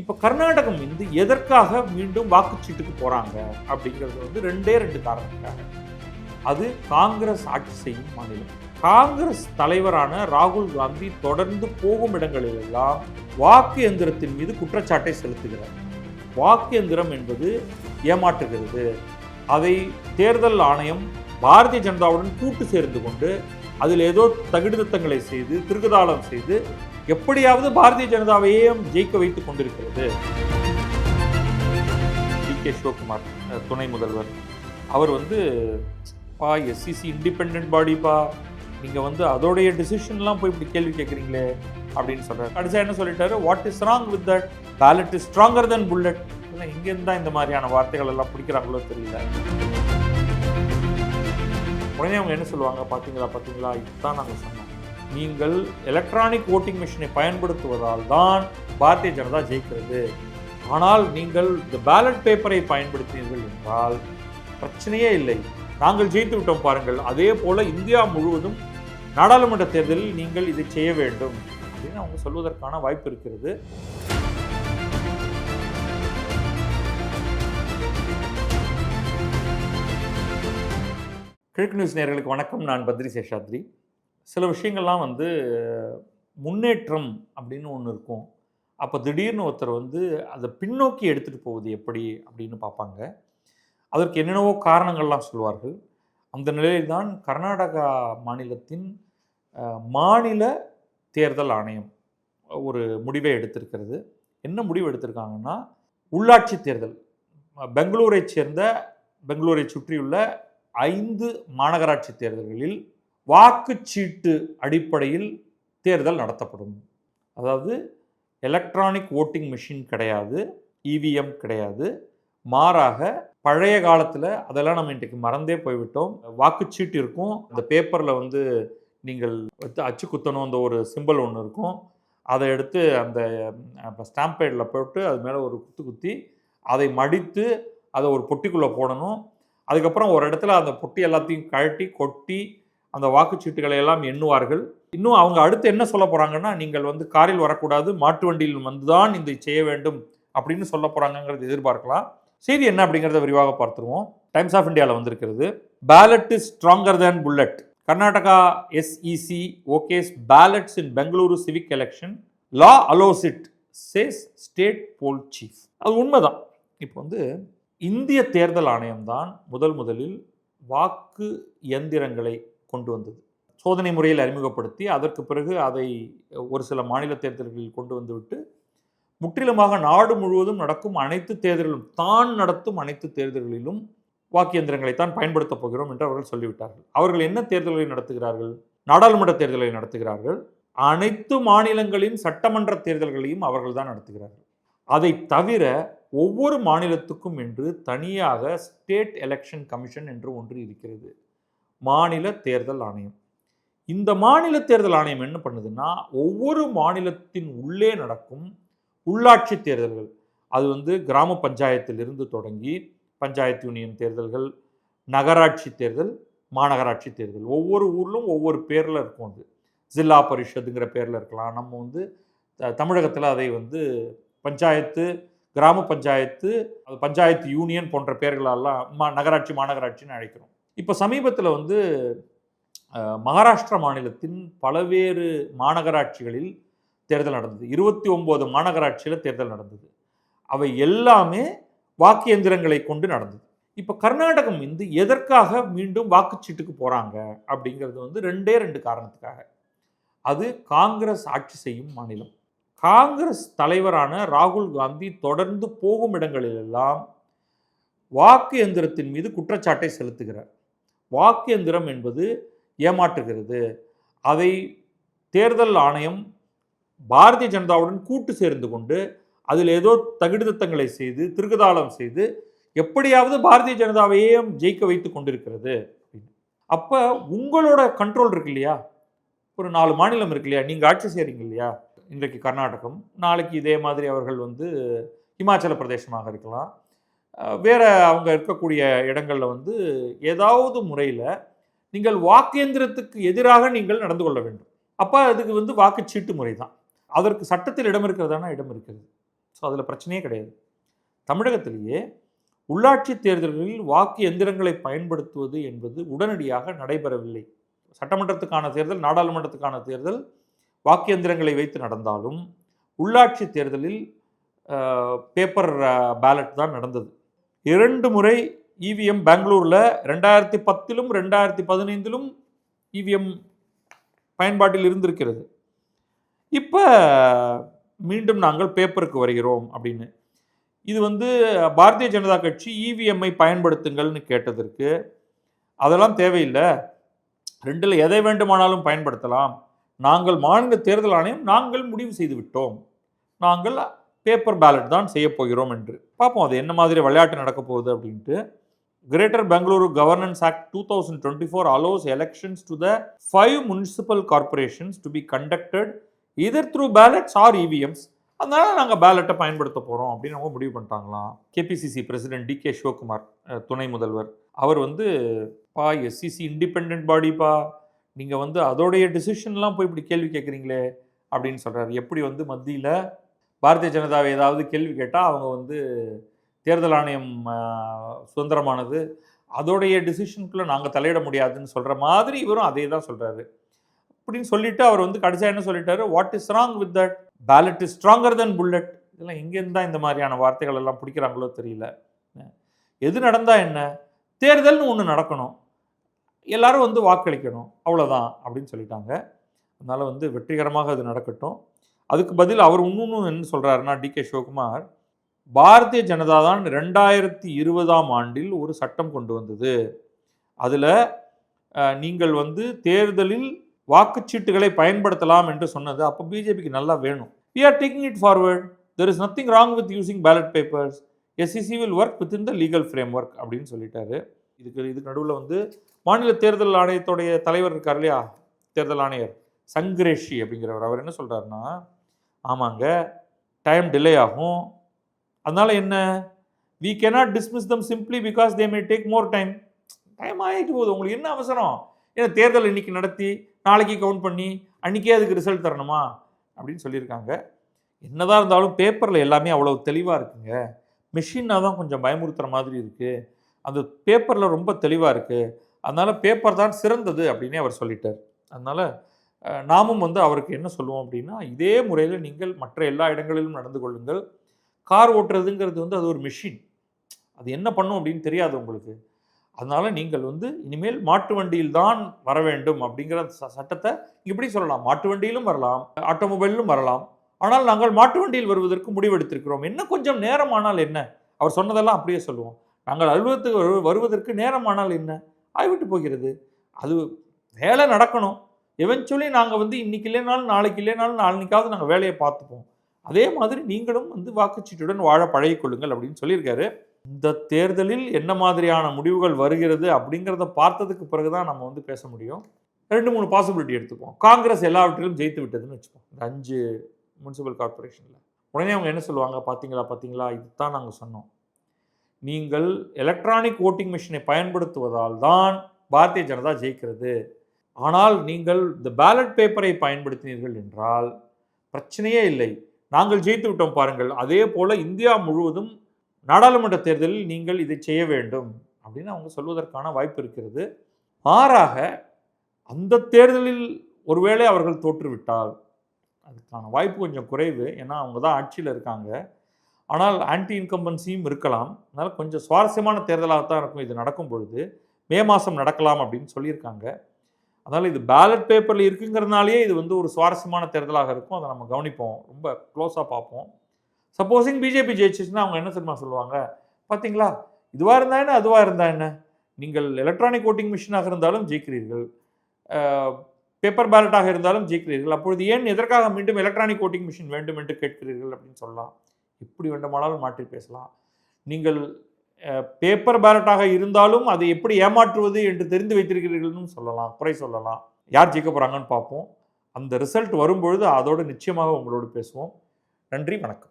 இப்போ கர்நாடகம் வந்து எதற்காக மீண்டும் வாக்குச்சீட்டுக்கு போகிறாங்க அப்படிங்கிறது வந்து ரெண்டே ரெண்டு காரணத்துக்காக அது காங்கிரஸ் ஆட்சி செய்யும் மாநிலம். காங்கிரஸ் தலைவரான ராகுல் காந்தி தொடர்ந்து போகும் இடங்களிலெல்லாம் வாக்கு எந்திரத்தின் மீது குற்றச்சாட்டை செலுத்துகிறார். வாக்கு எந்திரம் என்பது ஏமாற்றுகிறது. அதை தேர்தல் ஆணையம் பாரதிய ஜனதாவுடன் கூட்டு சேர்ந்து கொண்டு அதில் ஏதோ தகுதித்தங்களை செய்து திருகுதாளம் செய்து எப்படியாவது பாரதிய ஜனதாவையே ஜெயிக்க வைத்துக் கொண்டிருக்கிறது. D K. சிவகுமார் துணை முதல்வர். அவர் வந்து பா எஸ்சிசி இண்டிபெண்ட் பாடிப்பா நீங்கள் வந்து அதோடைய டிசிஷன்லாம் போய் இப்படி கேள்வி கேட்குறீங்களே அப்படின்னு சொல்கிறார் கடைசியாக என்ன சொல்லிட்டாரு? What is wrong with that ballot is stronger then bullet இங்கேருந்து தான் இந்த மாதிரியான வார்த்தைகள் எல்லாம் பிடிக்கிறாங்களோ தெரியல. உடனே அவங்க என்ன சொல்லுவாங்க? பார்த்தீங்களா பார்த்தீங்களா இதுதான் நாங்கள் சொன்னோம். நீங்கள் எலக்ட்ரானிக் ஓட்டிங் மிஷினை பயன்படுத்துவதால் தான் பாரதிய ஜனதா ஜெயிக்கிறது. ஆனால் நீங்கள் இந்த பேலட் பேப்பரை பயன்படுத்தினீர்கள் என்றால் பிரச்சனையே இல்லை. நாங்கள் ஜெயித்து விட்டோம் பாருங்கள். அதே போல் இந்தியா முழுவதும் நாடாளுமன்ற தேர்தலில் நீங்கள் இதை செய்ய வேண்டும் அப்படின்னு அவங்க சொல்வதற்கான வாய்ப்பு இருக்கிறது. கிழக்கு நியூஸ் நேர்களுக்கு வணக்கம். நான் பத்ரி சேஷாத்ரி சில விஷயங்கள்லாம் வந்து முன்னேற்றம் அப்படின்னு ஒன்று இருக்கும். அப்போ திடீர்னு ஒருத்தர் வந்து அதை பின்னோக்கி எடுத்துகிட்டு போவது எப்படி அப்படின்னு பார்ப்பாங்க. அதற்கு என்னென்னவோ காரணங்கள்லாம் சொல்வார்கள் அந்த நிலையில்தான் கர்நாடகா மாநிலத்தின் மாநில தேர்தல் ஆணையம் ஒரு முடிவை எடுத்திருக்கிறது. என்ன முடிவு எடுத்திருக்காங்கன்னா உள்ளாட்சி தேர்தல். பெங்களூரை சேர்ந்த பெங்களூரை சுற்றியுள்ள ஐந்து மாநகராட்சி தேர்தல்களில் வாக்குச்சீட்டு அடிப்படையில் தேர்தல் நடத்தப்படும். அதாவது எலக்ட்ரானிக் ஓட்டிங் மிஷின் கிடையாது இவிஎம் கிடையாது. மாறாக பழைய காலத்தில் அதெல்லாம் நம்ம இன்றைக்கு மறந்தே போய்விட்டோம். வாக்குச்சீட்டு இருக்கும். அந்த பேப்பரில் வந்து நீங்கள் வச்சு அச்சு குத்தணும் அந்த ஒரு சிம்பிள் ஒன்று இருக்கும். அதை எடுத்து அந்த ஸ்டாம்ப் பேடில் போட்டு அது மேலே ஒரு குத்து குத்தி அதை மடித்து அதை ஒரு பொட்டிக்குள்ளே போடணும். அதுக்கப்புறம் ஒரு இடத்துல அந்த பொட்டி எல்லாத்தையும் கழட்டி கொட்டி அந்த வாக்குச்சீட்டுகளை எல்லாம் எண்ணுவார்கள். இன்னும் அவங்க அடுத்து என்ன சொல்ல போகிறாங்கன்னா நீங்கள் வந்து காரில் வரக்கூடாது மாட்டு வண்டியில் வந்துதான் இதை செய்ய வேண்டும் அப்படின்னு சொல்ல போறாங்கங்கிறது எதிர்பார்க்கலாம். செய்தி என்ன அப்படிங்கிறத விரிவாக பார்த்துருவோம். டைம்ஸ் ஆஃப் இந்தியாவில் வந்திருக்கிறது. Ballot is stronger than bullet Karnataka SEC okays ballots in Bengaluru civic election law allows it says state poll chief அது உண்மைதான். இப்போ வந்து இந்திய தேர்தல் ஆணையம் தான் முதல் முதலில் வாக்கு இயந்திரங்களை கொண்டு வந்தது. சோதனை முறையில் அறிமுகப்படுத்தி அதற்கு பிறகு அதை ஒரு சில மாநில தேர்தல்களில் கொண்டு வந்துவிட்டு முற்றிலுமாக நாடு முழுவதும் நடக்கும் அனைத்து தேர்தல்களும் தான் நடத்தும் அனைத்து தேர்தல்களிலும் வாக்கு இயந்திரங்களை தான் பயன்படுத்தப் போகிறோம் என்று அவர்கள் சொல்லிவிட்டார்கள். அவர்கள் என்ன தேர்தல்களை நடத்துகிறார்கள்? நாடாளுமன்ற தேர்தலை நடத்துகிறார்கள். அனைத்து மாநிலங்களின் சட்டமன்ற தேர்தல்களையும் அவர்கள் தான் நடத்துகிறார்கள். அதை தவிர ஒவ்வொரு மாநிலத்துக்கும் என்று தனியாக ஸ்டேட் எலெக்ஷன் கமிஷன் என்று ஒன்று இருக்கிறது. மாநில தேர்தல் ஆணையம். இந்த மாநில தேர்தல் ஆணையம் என்ன பண்ணுதுன்னா ஒவ்வொரு மாநிலத்தின் உள்ளே நடக்கும் உள்ளாட்சி தேர்தல்கள். அது வந்து கிராம பஞ்சாயத்திலிருந்து தொடங்கி பஞ்சாயத்து யூனியன் தேர்தல்கள் நகராட்சி தேர்தல் மாநகராட்சி தேர்தல். ஒவ்வொரு ஊர்லும் ஒவ்வொரு பேரில் இருக்கும் அது. ஜில்லா பரிஷத்துங்கிற பேரில் இருக்கலாம். நம்ம வந்து த- தமிழகத்தில் அதை வந்து பஞ்சாயத்து கிராம பஞ்சாயத்து அது பஞ்சாயத்து யூனியன் போன்ற பெயர்களெல்லாம் மா நகராட்சி மாநகராட்சின்னு அழைக்கிறோம். இப்போ சமீபத்தில் வந்து மகாராஷ்டிரா மாநிலத்தின் பலவேறு மாநகராட்சிகளில் தேர்தல் நடந்தது. இருபத்தி ஒம்பது மாநகராட்சியில் தேர்தல் நடந்தது. அவை எல்லாமே வாக்கு எந்திரங்களை கொண்டு நடந்தது. இப்போ கர்நாடகம் வந்து எதற்காக மீண்டும் வாக்குச்சீட்டுக்கு போகிறாங்க அப்படிங்கிறது வந்து ரெண்டே ரெண்டு காரணத்துக்காக. அது காங்கிரஸ் ஆட்சி செய்யும் மாநிலம். காங்கிரஸ் தலைவரான ராகுல் காந்தி தொடர்ந்து போகும் இடங்களிலெல்லாம் வாக்கு எந்திரத்தின் மீது குற்றச்சாட்டை செலுத்துகிறார். வாக்கு எந்திரம் என்பது ஏமாற்றுகிறது. அதை தேர்தல் ஆணையம் பாரதிய ஜனதாவுடன் கூட்டு சேர்ந்து கொண்டு அதில் ஏதோ தகுதித்தங்களை செய்து திருகுதாளம் செய்து எப்படியாவது பாரதிய ஜனதாவையே ஜெயிக்க வைத்து கொண்டிருக்கிறது. அப்போ உங்களோட கண்ட்ரோல் இருக்கு இல்லையா? ஒரு நாலு மாநிலம் இருக்கு இல்லையா? நீங்கள் ஆட்சி செய்கிறீங்க இல்லையா? இன்றைக்கு கர்நாடகம். நாளைக்கு இதே மாதிரி அவர்கள் வந்து இமாச்சல பிரதேசமாக இருக்கலாம். வேறு அவங்க இருக்கக்கூடிய இடங்களில் வந்து ஏதாவது முறையில் நீங்கள் வாக்கேந்திரத்துக்கு எதிராக நீங்கள் நடந்து கொள்ள வேண்டும். அப்போ அதுக்கு வந்து வாக்குச்சீட்டு முறை தான். அதற்கு சட்டத்தில் இடம் இருக்கிறதானா? இடம் இருக்கிறது. ஸோ அதில் பிரச்சனையே கிடையாது. தமிழகத்திலேயே உள்ளாட்சி தேர்தல்களில் வாக்கு எந்திரங்களை பயன்படுத்துவது என்பது உடனடியாக நடைபெறவில்லை. சட்டமன்றத்துக்கான தேர்தல் நாடாளுமன்றத்துக்கான தேர்தல் வாக்கியந்திரங்களை வைத்து நடந்தாலும் உள்ளாட்சி தேர்தலில் பேப்பர் பேலட் தான் நடந்தது. இரண்டு முறை இவிஎம் பெங்களூரில் ரெண்டாயிரத்தி பத்திலும் ரெண்டாயிரத்தி பதினைந்திலும் இவிஎம் பயன்பாட்டில் இருந்திருக்கிறது. இப்போ மீண்டும் நாங்கள் பேப்பருக்கு வருகிறோம் அப்படின்னு. இது வந்து பாரதிய ஜனதா கட்சி இவிஎம்ஐ பயன்படுத்துங்கள்னு கேட்டதற்கு அதெல்லாம் தேவையில்லை. ரெண்டில் எதை வேண்டுமானாலும் பயன்படுத்தலாம். நாங்கள் மாநில தேர்தல் ஆணையம் நாங்கள் முடிவு செய்து விட்டோம் நாங்கள் பேப்பர் பேலட் தான் செய்ய போகிறோம் என்று. பார்ப்போம் அது என்ன மாதிரி விளையாட்டு நடக்க போகுது அப்படின்ட்டு. Greater Bengaluru governance act two thousand twenty four allows elections to the five municipal corporations to be conducted either through ballots or EVMs அதனால நாங்கள் பேலட்டை பயன்படுத்த போகிறோம் அப்படின்னு அவங்க முடிவு பண்ணிட்டாங்களாம். KPCC president D K Shivakumar துணை முதல்வர். அவர் வந்து பா எஸ்சிசி இண்டிபெண்ட் பாடிப்பா நீங்கள் வந்து அதோடைய டிசிஷன்லாம் போய் இப்படி கேள்வி கேட்குறீங்களே அப்படின்னு சொல்கிறார் எப்படி வந்து மத்தியில் பாரதிய ஜனதாவை ஏதாவது கேள்வி கேட்டால் அவங்க வந்து தேர்தல் ஆணையம் சுதந்திரமானது அதோடைய டிசிஷனுக்குள்ளே நாங்கள் தலையிட முடியாதுன்னு சொல்கிற மாதிரி இவரும் அதே தான் சொல்கிறாரு அப்படின்னு சொல்லிட்டு அவர் வந்து கடைசியாக என்ன சொல்லிட்டாரு? What is wrong with that ballot is stronger then bullet இதெல்லாம் எங்கேருந்து தான் இந்த மாதிரியான வார்த்தைகள் எல்லாம் பிடிக்கிறாங்களோ தெரியல. எது நடந்தால் என்ன? தேர்தல்னு ஒன்று நடக்கணும். எல்லாரும் வந்து வாக்களிக்கணும். அவ்வளோதான் அப்படின்னு சொல்லிட்டாங்க. அதனால் வந்து வெற்றிகரமாக அது நடக்கட்டும். அதுக்கு பதில் அவர் இன்னொன்று என்ன சொல்கிறாருன்னா டி கே சிவகுமார் பாரதிய ஜனதா தான் ரெண்டாயிரத்தி இருபதாம் ஆண்டில் ஒரு சட்டம் கொண்டு வந்தது. அதில் நீங்கள் வந்து தேர்தலில் வாக்குச்சீட்டுகளை பயன்படுத்தலாம் என்று சொன்னது. அப்போ பிஜேபிக்கு நல்லா வேணும். We are taking it forward there is nothing wrong with using ballot papers SCC will work within the legal framework அப்படின்னு சொல்லிட்டாரு. இதுக்கு இதுக்கு நடுவில் வந்து மாநில தேர்தல் ஆணையத்துடைய தலைவர் இருக்கார் இல்லையா? தேர்தல் ஆணையர். சங்கரேஷி அப்படிங்கிறவர். அவர் என்ன சொல்கிறாருன்னா ஆமாங்க டைம் டிலே ஆகும். அதனால் என்ன? We cannot dismiss them simply because they may take more time time ஆகிட்டு போகுது. உங்களுக்கு என்ன அவசரம்? ஏன்னா தேர்தல் இன்னைக்கு நடத்தி நாளைக்கு கவுண்ட் பண்ணி அன்றைக்கே அதுக்கு ரிசல்ட் தரணுமா? அப்படின்னு சொல்லியிருக்காங்க. என்னதான் இருந்தாலும் பேப்பரில் எல்லாமே அவ்வளோ தெளிவாக இருக்குங்க. மிஷினாக தான் கொஞ்சம் பயமுறுத்துகிற மாதிரி இருக்குது அந்த பேப்பரில் ரொம்ப தெளிவாக இருக்குது அதனால் பேப்பர் தான் சிறந்தது அப்படின்னே அவர் சொல்லிட்டார். அதனால் நாமும் வந்து அவருக்கு என்ன சொல்லுவோம் அப்படின்னா இதே முறையில் நீங்கள் மற்ற எல்லா இடங்களிலும் நடந்து கொள்ளுங்கள். கார் ஓட்டுறதுங்கிறது வந்து அது ஒரு மிஷின் அது என்ன பண்ணும் அப்படின்னு தெரியாது உங்களுக்கு. அதனால் நீங்கள் வந்து இனிமேல் மாட்டு வண்டியில் தான் வர வேண்டும் அப்படிங்கிற சட்டத்தை இப்படி சொல்லலாம். மாட்டு வண்டியிலும் வரலாம் ஆட்டோமொபைலிலும் வரலாம். ஆனால் நாங்கள் மாட்டு வண்டியில் வருவதற்கு முடிவெடுத்திருக்கிறோம். என்ன கொஞ்சம் நேரமானால் என்ன? அவர் சொன்னதெல்லாம் அப்படியே சொல்லுவோம். நாங்கள் அலுவலகத்துக்கு வருவதற்கு நேரமானால் என்ன? ஆகிவிட்டு போகிறது. அது வேலை நடக்கணும். எவென்ச்சுவலி நாங்கள் வந்து இன்னைக்கு இல்லைனாலும் நாளைக்கு இல்லைனாலும் நாளைக்காவது நாங்கள் வேலையை பார்த்துப்போம். அதே மாதிரி நீங்களும் வந்து வாக்குச்சீட்டுடன் வாழ பழகிக்கொள்ளுங்கள் அப்படின்னு சொல்லியிருக்காரு. இந்த தேர்தலில் என்ன மாதிரியான முடிவுகள் வருகிறது அப்படிங்கிறத பார்த்ததுக்கு பிறகு தான் நம்ம வந்து பேச முடியும். ரெண்டு மூணு பாசிபிலிட்டி எடுத்துப்போம். காங்கிரஸ் எல்லாவற்றிலும் ஜெயித்து விட்டதுன்னு வச்சுப்போம். இந்த அஞ்சு முனிசிபல் கார்பரேஷனில் உடனே அவங்க என்ன சொல்லுவாங்க? பார்த்தீங்களா? பார்த்தீங்களா? இதுதான் நாங்கள் சொன்னோம். நீங்கள் எலக்ட்ரானிக் ஓட்டிங் மிஷினை பயன்படுத்துவதால் தான் பாரதிய ஜனதா ஜெயிக்கிறது. ஆனால் நீங்கள் இந்த பேலட் பேப்பரை பயன்படுத்தினீர்கள் என்றால் பிரச்சனையே இல்லை. நாங்கள் ஜெயித்து விட்டோம் பாருங்கள். அதே போல் இந்தியா முழுவதும் நாடாளுமன்ற தேர்தலில் நீங்கள் இதை செய்ய வேண்டும் அப்படின்னு அவங்க சொல்வதற்கான வாய்ப்பு இருக்கிறது. மாறாக அந்த தேர்தலில் ஒருவேளை அவர்கள் தோற்றுவிட்டால் அதுக்கான வாய்ப்பு கொஞ்சம் குறைவு. ஏன்னா அவங்க தான் ஆட்சியில் இருக்காங்க. ஆனால் ஆன்டி இன்கம்பன்சியும் இருக்கலாம். அதனால் கொஞ்சம் சுவாரஸ்யமான தேர்தலாக தான் இருக்கும். இது நடக்கும் பொழுது மே மாதம் நடக்கலாம் அப்படின்னு சொல்லியிருக்காங்க. அதனால் இது பேலட் பேப்பரில் இருக்குங்கிறதுனாலேயே இது வந்து ஒரு சுவாரஸ்யமான தேர்தலாக இருக்கும். அதை நம்ம கவனிப்போம். ரொம்ப க்ளோஸாக பார்ப்போம். சப்போஸிங் பிஜேபி ஜெயிச்சிச்சுன்னா அவங்க என்ன தெரியுமா சொல்லுவாங்க? பார்த்தீங்களா இதுவாக இருந்தா என்ன? அதுவாக இருந்தா என்ன? நீங்கள் எலக்ட்ரானிக் ஓட்டிங் மிஷினாக இருந்தாலும் ஜெயிக்கிறீர்கள். பேப்பர் பேலட்டாக இருந்தாலும் ஜெயிக்கிறீர்கள். அப்பொழுது ஏன் எதற்காக மீண்டும் எலக்ட்ரானிக் ஓட்டிங் மிஷின் வேண்டும் என்று கேட்கிறீர்கள் அப்படின்னு சொல்லலாம். எப்படி வேண்டுமானாலும் மாற்றி பேசலாம். நீங்கள் பேப்பர் பேலட்டாக இருந்தாலும் அதை எப்படி ஏமாற்றுவது என்று தெரிந்து வைத்திருக்கிறீர்கள்னு சொல்லலாம் குறை சொல்லலாம். யார் ஜெயிக்க போகிறாங்கன்னு பார்ப்போம். அந்த ரிசல்ட் வரும்பொழுது அதோடு நிச்சயமாக உங்களோடு பேசுவோம். நன்றி வணக்கம்.